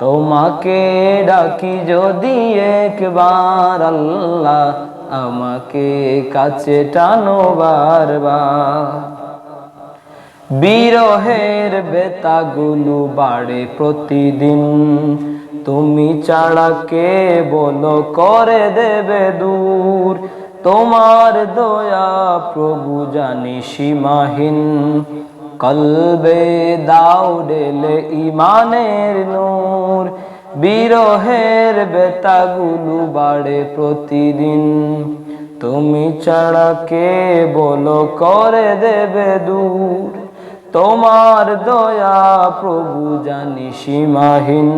তোমাকে ডাকি যদি একবার আল্লাহ আমাকে কাছে টানো বারবার। বিরহের বেতাগুলো বাড়ে প্রতিদিন। তুমি ছাড়া কে বলো করে দেবে দূর। তোমার দয়া প্রভু জানি সীমাহীন। কলবে দাও ডেলে ইমানের নূর, বিরহের বেতাগুলো বাড়ে প্রতিদিন। তুমি ছাড়া কে বলো করে দেবে দূর? তোমার দয়া প্রভু জানি সীমাহীন।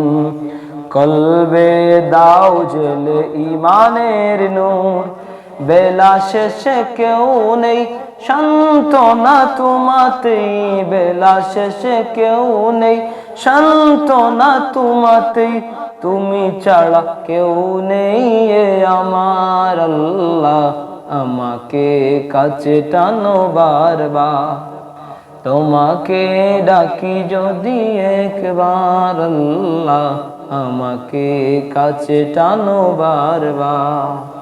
কলবে দাও জেলে ইমানের নূর বেলা শেষে কেউ নেই শান্তনা তোমাতেই। বেলা শেষে কেউ নেই শান্তনা তোমাতেই। তুমি ছাড়া কেউ নেই আমার আল্লাহ। আমাকে কাছে টানো বারবার। তোমাকে ডাকি যদি একবার আল্লাহ। আমাকে কাছে টানো বারবার।